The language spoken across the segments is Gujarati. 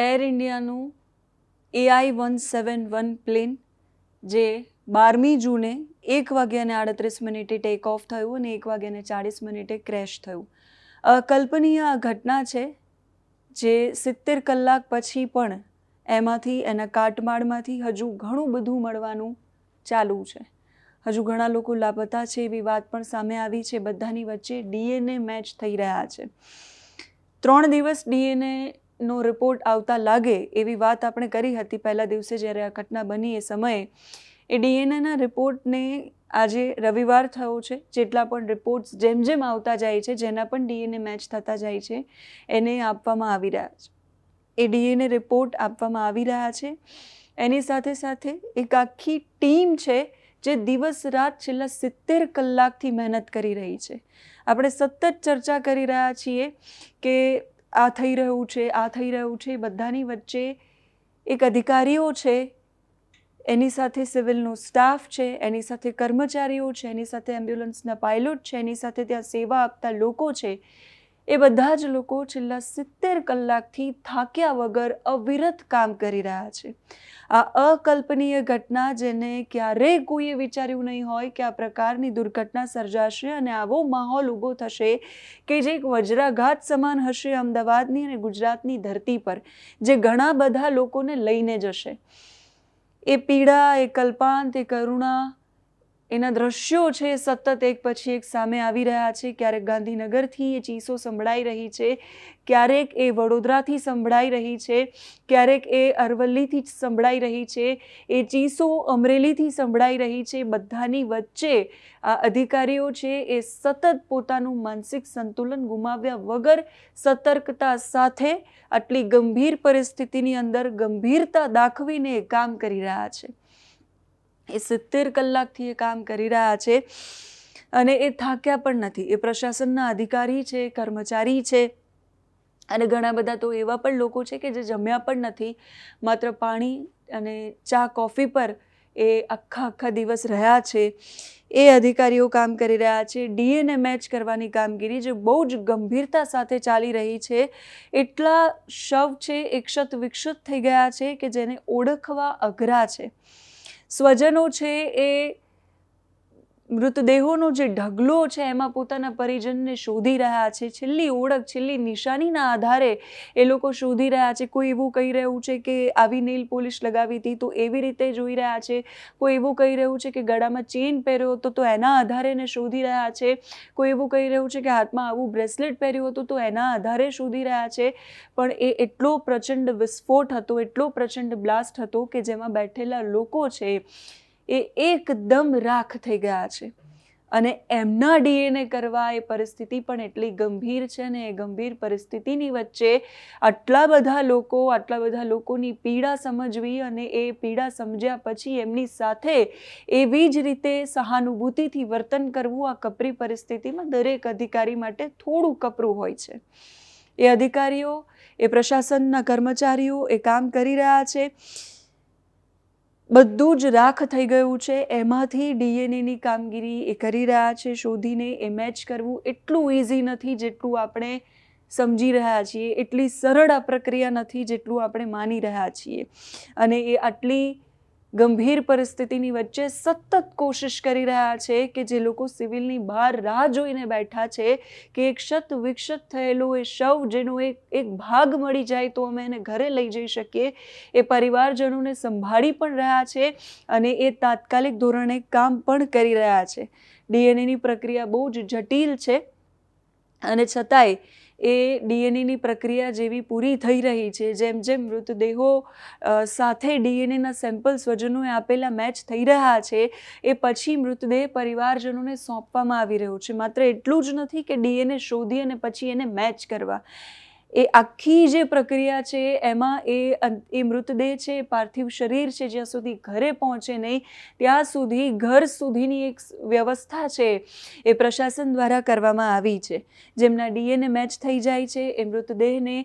Air ઇન્ડિયાનું AI one seven one plane જે બારમી જૂને એક વાગ્યાને આડત્રીસ મિનિટે ટેક ઓફ થયું અને એક વાગ્યાને ચાળીસ મિનિટે ક્રેશ થયું. અકલ્પનીય આ ઘટના છે, જે સિત્તેર કલાક પછી પણ એમાંથી, એના કાટમાળમાંથી હજુ ઘણું બધું મળવાનું ચાલુ છે. હજુ ઘણા લોકો લાપતા છે, એવી વાત પણ સામે આવી છે, બધાની વચ્ચે ડીએનએ મેચ થઈ રહ્યા છે. ત્રણ દિવસ ડીએનએ નો રિપોર્ટ આવતા લાગે એવી વાત આપણે કરી હતી પહેલા દિવસે જ્યારે આ ઘટના બની એ સમયે, એ ડીએનએના રિપોર્ટને આજે રવિવાર થયો છે. જેટલા પણ રિપોર્ટ્સ જેમ જેમ આવતા જાય છે, જેના પણ ડીએનએ મેચ થતા જાય છે, એને આપવામાં આવી રહ્યા છે. એ ડીએનએ રિપોર્ટ આપવામાં આવી રહ્યા છે. એની સાથે સાથે એક આખી ટીમ છે જે દિવસ રાત છેલ્લા સિત્તેર કલાકથી મહેનત કરી રહી છે. આપણે સતત ચર્ચા કરી રહ્યા છીએ કે આ થઈ રહ્યું છે, આ થઈ રહ્યું છે બધાની વચ્ચે એક અધિકારીઓ છે, એની સાથે સિવિલનો સ્ટાફ છે, એની સાથે કર્મચારીઓ છે, એની સાથે એમ્બ્યુલન્સના પાયલોટ છે, એની સાથે ત્યાં સેવા આપતા લોકો છે. એ બધા જ લોકો છેલ્લા સિત્તેર કલાકથી થાક્યા વગર અવિરત કામ કરી રહ્યા છે. આ અકલ્પનીય ઘટના જેને ક્યારેય કોઈએ વિચાર્યું નહીં હોય કે આ પ્રકારની દુર્ઘટના સર્જાશે અને આવો માહોલ ઊભો થશે કે જે એક વજ્રાઘાત સમાન હશે અમદાવાદની અને ગુજરાતની ધરતી પર, જે ઘણા બધા લોકોને લઈને જશે. એ પીડા, એ કલ્પાંત, એ કરુણા એના દ્રશ્યો છે, સતત એક પછી એક સામે આવી રહ્યા છે. ક્યારેક ગાંધીનગરથી એ ચીસો સંભળાઈ રહી છે, ક્યારેક એ વડોદરાથી સંભળાઈ રહી છે, ક્યારેક એ અરવલ્લીથી સંભળાઈ રહી છે. એ ચીસો અમરેલીથી સંભળાઈ રહી છે. બધાની વચ્ચે આ અધિકારીઓ છે, એ સતત પોતાનું માનસિક સંતુલન ગુમાવ્યા વગર સતર્કતા સાથે આટલી ગંભીર પરિસ્થિતિની અંદર ગંભીરતા દાખવીને કામ કરી રહ્યા છે. એ સિત્તેર કલાકથી એ કામ કરી રહ્યા છે અને એ થાક્યા પણ નથી. એ પ્રશાસનના અધિકારી છે, કર્મચારી છે અને ઘણા બધા તો એવા પણ લોકો છે કે જે જમ્યા પણ નથી. માત્ર પાણી અને ચા, કોફી પર એ આખા આખા દિવસ રહ્યા છે. એ અધિકારીઓ કામ કરી રહ્યા છે. ડીએનએ મેચ કરવાની કામગીરી જે બહુ જ ગંભીરતા સાથે ચાલી રહી છે. એટલા શવ છે, એકશત વિકસિત થઈ ગયા છે કે જેને ઓળખવા અઘરા છે. સ્વજનો છે એ મૃતદેહોનો જે ઢગલો છે, એમાં પોતાના પરિજનને શોધી રહ્યા છે. છેલ્લી ઓળખ, છેલ્લી નિશાનીના આધારે એ લોકો શોધી રહ્યા છે. કોઈ એવું કહી રહ્યું છે કે આવી નેલ પોલિશ લગાવી હતી તો એવી રીતે જોઈ રહ્યા છે. કોઈ એવું કહી રહ્યું છે કે ગળામાં ચેન પહેર્યો હતો તો એના આધારે એને શોધી રહ્યા છે. કોઈ એવું કહી રહ્યું છે કે હાથમાં આવું બ્રેસલેટ પહેર્યું હતું તો એના આધારે શોધી રહ્યા છે. પણ એ એટલો પ્રચંડ વિસ્ફોટ હતો, એટલો પ્રચંડ બ્લાસ્ટ હતો કે જેમાં બેઠેલા લોકો છે એ એકદમ રાખ થઈ ગયા છે. અને એમના ડીએનએ કરવા એ પરિસ્થિતિ પણ એટલી ગંભીર છે ને એ ગંભીર પરિસ્થિતિની વચ્ચે આટલા બધા લોકો, આટલા બધા લોકોની પીડા સમજવી અને એ પીડા સમજ્યા પછી એમની સાથે એવી જ રીતે સહાનુભૂતિથી વર્તન કરવું આ કપરી પરિસ્થિતિમાં દરેક અધિકારી માટે થોડું કપરું હોય છે. એ અધિકારીઓ, એ પ્રશાસનના કર્મચારીઓ એ કામ કરી રહ્યા છે. બધું જ રાખ થઈ ગયું છે. એમાંથી ડીએનએની કામગીરી એ કરી રહ્યા છે. શોધીને એ મેચ કરવું એટલું ઇઝી નથી જેટલું આપણે સમજી રહ્યા છીએ. એટલી સરળ આ પ્રક્રિયા નથી જેટલું આપણે માની રહ્યા છીએ. અને એ આટલી ગંભીર પરિસ્થિતિની વચ્ચે સતત કોશિશ કરી રહ્યા છે કે જે લોકો સિવિલની બહાર રાહ જોઈને બેઠા છે કે એક ક્ષત વિક્ષત થયેલો એ શવ જેનો એક એક ભાગ મળી જાય તો અમે એને ઘરે લઈ જઈ શકીએ. એ પરિવારજનોને સંભાળી પણ રહ્યા છે અને એ તાત્કાલિક ધોરણે કામ પણ કરી રહ્યા છે. ડીએનએની પ્રક્રિયા બહુ જ જટિલ છે અને છતાંય એ ડીએનએની પ્રક્રિયા જેવી પૂરી થઈ રહી છે. જેમ જેમ મૃતદેહો સાથે ડીએનએના સેમ્પલ સ્વજનોએ આપેલા મેચ થઈ રહ્યા છે, એ પછી મૃતદેહ પરિવારજનોને સોંપવામાં આવી રહ્યો છે. માત્ર એટલું જ નથી કે ડીએનએ શોધી અને પછી એને મેચ કરવા. એ આખી જે પ્રક્રિયા છે, એમાં એ એ મૃતદેહ છે પાર્થિવ શરીર છે, જ્યાં સુધી ઘરે પહોંચે નહીં, ત્યાં સુધી ઘર સુધીની એક વ્યવસ્થા છે, એ પ્રશાસન દ્વારા કરવામાં આવી છે. જેમના ડીએનએ મેચ થઈ જાય છે, એ મૃતદેહને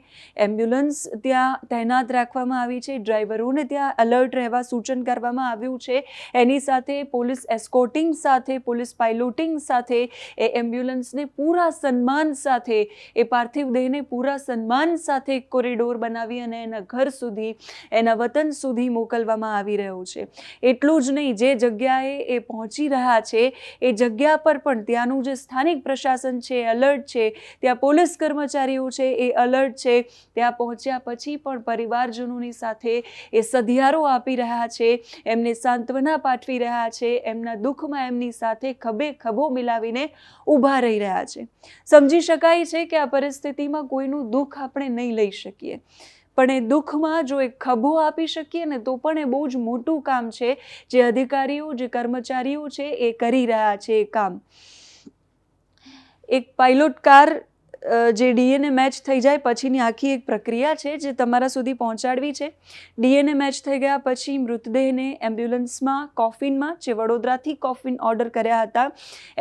એમ્બ્યુલન્સ ત્યાં તૈનાત રાખવામાં આવી છે, ડ્રાઈવરોને ત્યાં એલર્ટ રહેવા સૂચન કરવામાં આવ્યું છે. એની સાથે પોલીસ એસ્કોટિંગ સાથે, પોલીસ પાઇલોટિંગ સાથે, એ એમ્બ્યુલન્સને પૂરા સન્માન સાથે, એ પાર્થિવ દેહને પૂરા સન્માન સાથે કોરિડોર બનાવી અને એના ઘર સુધી, એના વતન સુધી મોકલવામાં આવી રહ્યું છે. એટલું જ નહીં, જે જગ્યાએ એ પહોંચી રહ્યા છે, એ જગ્યા પર પણ ત્યાંનું જે સ્થાનિક પ્રશાસન છે અલર્ટ છે, ત્યાં પોલીસ કર્મચારીઓ છે, એ અલર્ટ છે. ત્યાં પહોંચ્યા પછી પણ પરિવારજનોની સાથે એ સધિયારો આપી રહ્યા છે, એમને સાંત્વના પાઠવી રહ્યા છે, એમના દુઃખમાં એમની સાથે ખભે ખભો મિલાવીને ઊભા રહી રહ્યા છે. સમજી શકાય છે કે આ પરિસ્થિતિમાં કોઈનું દુઃખ આપણે નહીં લઈ શકીએ. પણ એ દુઃખમાં જો એક ખભો આપી શકીએ ને તો પણ એ બહુ જ મોટું કામ છે. જે અધિકારીઓ, જે કર્મચારીઓ છે એ કરી રહ્યા છે એ કામ. એક પાયલોટ કાર જે ડીએનએ મેચ થઈ જાય પછીની આખી એક પ્રક્રિયા છે જે તમારા સુધી પહોંચાડવી છે. ડીએનએ મેચ થઈ ગયા પછી મૃતદેહને એમ્બ્યુલન્સમાં, કોફિનમાં જે વડોદરાથી કોફિન ઓર્ડર કર્યા હતા,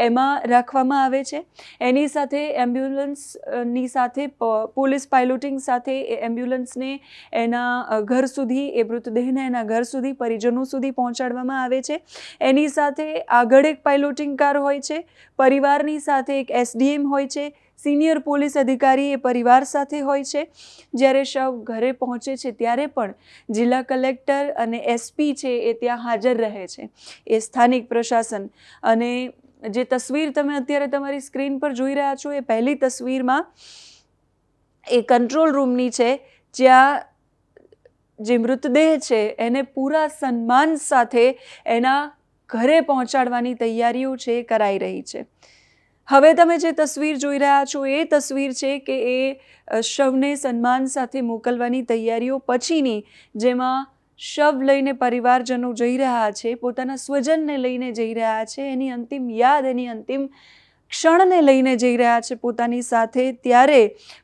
એમાં રાખવામાં આવે છે. એની સાથે એમ્બ્યુલન્સની સાથે પોલીસ પાયલોટિંગ સાથે એ એમ્બ્યુલન્સને એના ઘર સુધી, એ મૃતદેહને એના ઘર સુધી, પરિજનો સુધી પહોંચાડવામાં આવે છે. એની સાથે આગળ એક પાયલોટિંગ કાર હોય છે. પરિવારની સાથે એક એસડીએમ હોય છે. સિનિયર પોલીસ અધિકારી એ પરિવાર સાથે હોય છે. જ્યારે શવ ઘરે પહોંચે છે, ત્યારે પણ જિલ્લા કલેક્ટર અને એસપી છે એ ત્યાં હાજર રહે છે. એ સ્થાનિક પ્રશાસન અને જે તસવીર તમે અત્યારે તમારી સ્ક્રીન પર જોઈ રહ્યા છો, એ પહેલી તસવીરમાં એ કંટ્રોલ રૂમની છે, જ્યાં જે મૃતદેહ છે, એને પૂરા સન્માન સાથે એના ઘરે પહોંચાડવાની તૈયારીઓ છે, એ કરાઈ રહી છે. હવે તમે જે તસવીર જોઈ રહ્યા છો, એ તસવીર છે કે એ શવને સન્માન સાથે મોકલવાની તૈયારીઓ પછીની, જેમાં શવ લઈને પરિવારજનો જઈ રહ્યા છે, પોતાના સ્વજનને લઈને જઈ રહ્યા છે, એની અંતિમ યાદ, એની અંતિમ ક્ષણને લઈને જઈ રહ્યા છે પોતાની સાથે. ત્યારે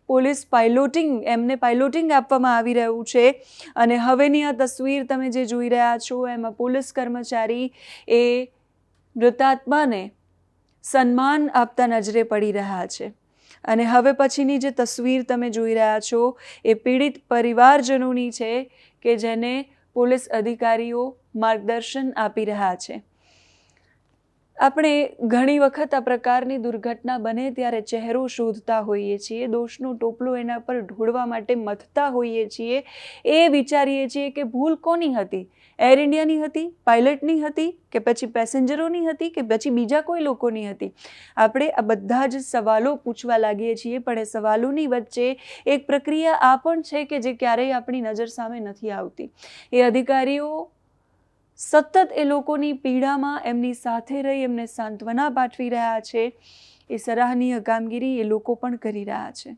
પોલીસ પાઇલોટિંગ એમને પાઇલોટિંગ આપવામાં આવી રહ્યું છે. અને હવેની આ તસવીર તમે જે જોઈ રહ્યા છો, એમાં પોલીસ કર્મચારી એ મૃતાત્માને સન્માન આપતા નજરે પડી રહ્યા છે. અને હવે પછીની જે તસવીર તમે જોઈ રહ્યા છો, એ પીડિત પરિવારજનોની છે કે જેને પોલીસ અધિકારીઓ માર્ગદર્શન આપી રહ્યા છે. આપણે ઘણી વખત આ પ્રકારની દુર્ઘટના બને ત્યારે ચહેરો શોધતા હોઈએ છીએ, દોષનું ટોપલો એના પર ઢોળવા માટે મથતા હોઈએ છીએ. એ વિચારીએ છીએ કે ભૂલ કોની હતી? એર ઇન્ડિયાની હતી? પાયલટની હતી? કે પછી પેસેન્જરોની હતી? કે પછી બીજા કોઈ લોકોની હતી? આપણે આ બધા જ સવાલો પૂછવા લાગીએ છીએ, પણ એ સવાલોની વચ્ચે એક પ્રક્રિયા આ પણ છે કે જે ક્યારેય આપણી નજર સામે નથી આવતી. એ અધિકારીઓ સતત એ લોકોની પીડામાં એમની સાથે રહી, એમને સાંત્વના પાઠવી રહ્યા છે. એ સરાહનીય કામગીરી એ લોકો પણ કરી રહ્યા છે.